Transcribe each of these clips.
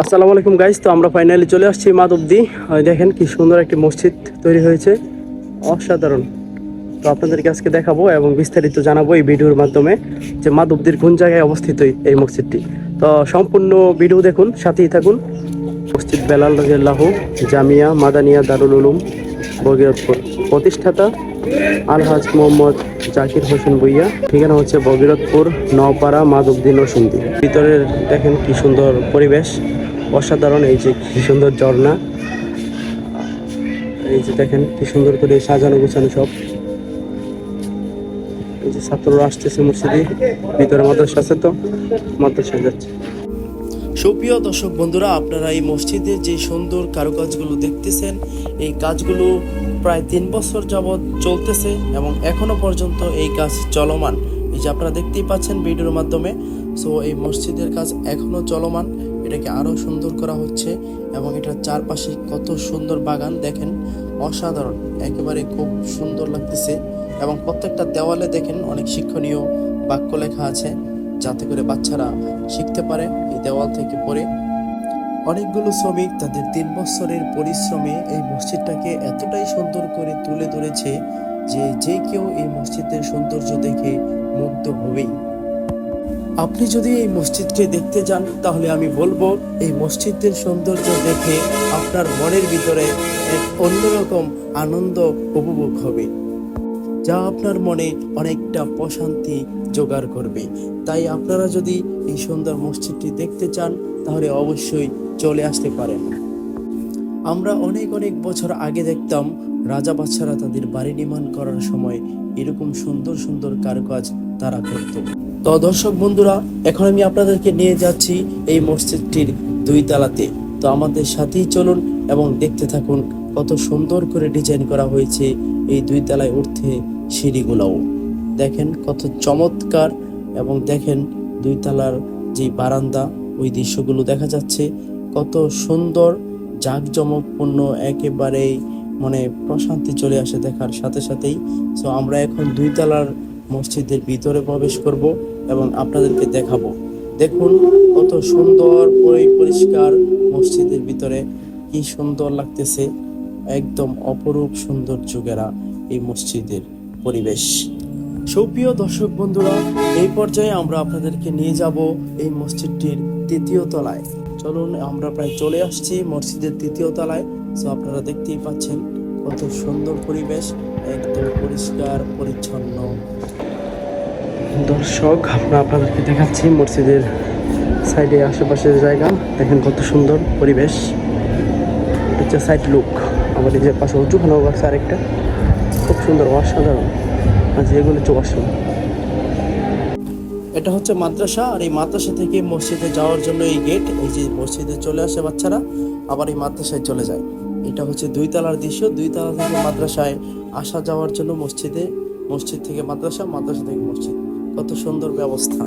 আসসালামু আলাইকুম গাইস তো আমরা ফাইনালি চলে আসছি মাধবদি। দেখেন কি সুন্দর একটি মসজিদ তৈরি হয়েছে। অসাধারণ। তো আপনাদেরকে আজকে দেখাবো এবং বিস্তারিত জানাব এই ভিডিওর মাধ্যমে যে মাধবদির কোন জায়গায় অবস্থিত এই- মসজিদটি। তো সম্পূর্ণ ভিডিও দেখুন, সাথেই থাকুন। মসজিদ বেলাল রাজিয়াল্লাহ জামিয়া মাদানিয়া দারুল উলুম বগিরতপুর প্রতিষ্ঠাতা আলহাজ মোহাম্মদ জাকির হোসেন ভুইয়া। ঠিকানা হচ্ছে বগিরতপুর, নওপাড়া, মাধবদী, নরসিংদী। ভিতরের দেখেন কি সুন্দর পরিবেশ। অসাধারণ, এই যে কি সুন্দর ঝর্ণা। এই যে দেখেন কি সুন্দর করে সাজানো গোছানো সব। এই যে ছাত্ররা আসতেছে মসজিদে, ভিতরে মাদ্রাসা আছে তো, মাদ্রাসায় যাচ্ছে। সুপ্রিয় দর্শক বন্ধুরা, আপনারা এই মসজিদের যে সুন্দর কারুকাজগুলো দেখতেছেন, এই কাজগুলো প্রায় তিন বছর যাবৎ চলতেছে এবং এখনও পর্যন্ত এই কাজ চলমান। এই যে আপনারা দেখতেই পাচ্ছেন ভিডিওর মাধ্যমে, সো এই মসজিদের কাজ এখনও চলমান। এটাকে আরও সুন্দর করা হচ্ছে এবং এটার চারপাশে কত সুন্দর বাগান দেখেন। অসাধারণ, একেবারে খুব সুন্দর লাগতেছে এবং প্রত্যেকটা দেওয়ালে দেখেন অনেক শিক্ষণীয় বাক্য লেখা আছে যাতে করে বাচ্চারা শিখতে পারে এই দেওয়াল থেকে পড়ে। অনেকগুলো শ্রমিক তাদের তিন বছরের পরিশ্রমে এই মসজিদটাকে এতটাই সুন্দর করে তুলে ধরেছে যে যে কেউ এই মসজিদের সৌন্দর্য দেখে মুগ্ধ হবেই। আপনি যদি এই মসজিদকে দেখতে যান, তাহলে আমি বলব, এই মসজিদের সৌন্দর্য দেখে আপনার মনের ভিতরে এক অন্যরকম আনন্দ উপভোগ হবে, যা আপনার মনে অনেকটা প্রশান্তি জোগাড় করবে। তাই আপনারা যদি এই সুন্দর মসজিদটি দেখতে চান, তাহলে অবশ্যই চলে আসতে পারেন। আমরা অনেক অনেক বছর আগে দেখতাম, রাজা বাচ্চারা তাদের বাড়ি নির্মাণ করার সময় এরকম সুন্দর সুন্দর কারুকাজ তারা করত। তো দর্শক বন্ধুরা, এখন আমি আপনাদেরকে নিয়ে যাচ্ছি এই মসজিদটির দুই তালাতে। তো আমাদের সাথেই চলুন এবং দেখতে থাকুন কত সুন্দর করে ডিজাইন করা হয়েছে এই দুই তলায় উঠতে সিঁড়িগুলোও। দেখেন কত চমৎকার এবং দেখেন দুই তলার যে বারান্দা, ওই দৃশ্যগুলো দেখা যাচ্ছে। কত সুন্দর, জাঁকজমকপূর্ণ, একেবারেই মানে প্রশান্তি চলে আসে দেখার সাথে সাথেই। সো আমরা এখন দুই তলার মসজিদের ভিতরে প্রবেশ করব এবং আপনাদেরকে দেখাবো। দেখুন কত সুন্দর পরি- পরিষ্কার মসজিদের ভিতরে কি সুন্দর লাগতেছে। একদম অপরূপ সৌন্দর্য গেরা এই মসজিদের পরিবেশ। সুপ্রিয় দর্শক বন্ধুরা, এই পর্যায়ে আমরা আপনাদেরকে নিয়ে যাব এই মসজিদটির তৃতীয় তলায়। চলুন আমরা প্রায় চলে আসছি মসজিদের তৃতীয় তলায়। তো আপনারা দেখতেই পাচ্ছেন কত সুন্দর পরিবেশ, একদম পরিষ্কার, পরিচ্ছন্ন। দর্শক, আমরা আপনাদেরকে দেখাচ্ছি মসজিদের সাইডে আশেপাশের জায়গা। দেখেন কত সুন্দর পরিবেশ। হচ্ছে সাইড লুক এই যে পাশে উঁচুখানেও আছে আরেকটা। খুব সুন্দর, অসাধারণ। আর যেগুলো হচ্ছে ওয়াশরুম এটা হচ্ছে মাদ্রাসা। আর এই মাদ্রাসা থেকে মসজিদে যাওয়ার জন্য এই গেট এই যে মসজিদে চলে আসে বাচ্চারা, আবার এই মাদ্রাসায় চলে যায়। এটা হচ্ছে দুই তলার দৃশ্য। দুই তলা থেকে মাদ্রাসায় আসা যাওয়ার জন্য মসজিদে, মসজিদ থেকে মাদ্রাসা মাদ্রাসা থেকে মসজিদ। কত সুন্দর ব্যবস্থা।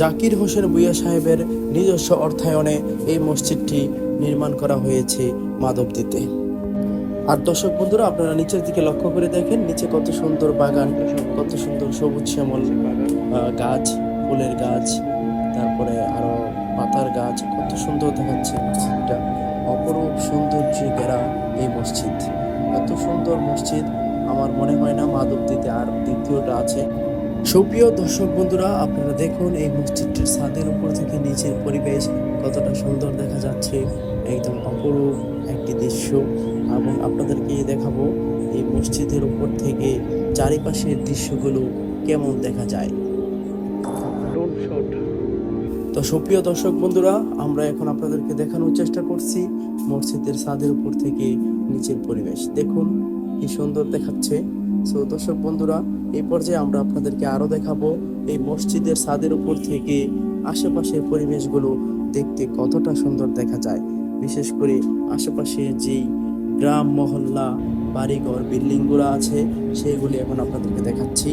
জাকির হোসেন ভুইয়া সাহেবের নিজস্ব অর্থায়নে এই মসজিদটি নির্মাণ করা হয়েছে মাধবদীতে আর দর্শক বন্ধুরা, আপনারা নিচের দিকে লক্ষ্য করে দেখেন, নিচে কত সুন্দর বাগান, কত সুন্দর সবুজ শ্যামল গাছ, ফুলের গাছ, তারপরে আরও পাতার গাছ, কত সুন্দর দেখাচ্ছে মসজিদটা। অপরূপ সৌন্দর্যে ঘেরা এই মসজিদ। এত সুন্দর মসজিদ, আমার মনে হয় না মাধবদীতে আর দ্বিতীয়টা আছে। সুপ্রিয় দর্শক বন্ধুরা, আপনারা দেখুন এই মসজিদটির ছাদের উপর থেকে নিচের পরিবেশ কতটা সুন্দর দেখা যাচ্ছে। একদম অপরূপ একটি দৃশ্য। এবং আপনাদেরকে দেখাবো এই মসজিদের উপর থেকে চারিপাশের দৃশ্যগুলো কেমন দেখা যায়। তো সুপ্রিয় দর্শক বন্ধুরা, আমরা এখন আপনাদেরকে দেখানোর চেষ্টা করছি মসজিদের ছাদের উপর থেকে নিচের পরিবেশ। দেখুন কি সুন্দর দেখাচ্ছে। সো দর্শক বন্ধুরা, এই পর্যায়ে আমরা আপনাদেরকে আরও দেখাবো এই মসজিদের ছাদের উপর থেকে আশেপাশের পরিবেশগুলো দেখতে কতটা সুন্দর দেখা যায়। বিশেষ করে আশেপাশে যেই গ্রাম মহল্লা, বাড়িঘর, বিল্ডিংগুলো আছে, সেগুলি এখন আপনাদেরকে দেখাচ্ছি।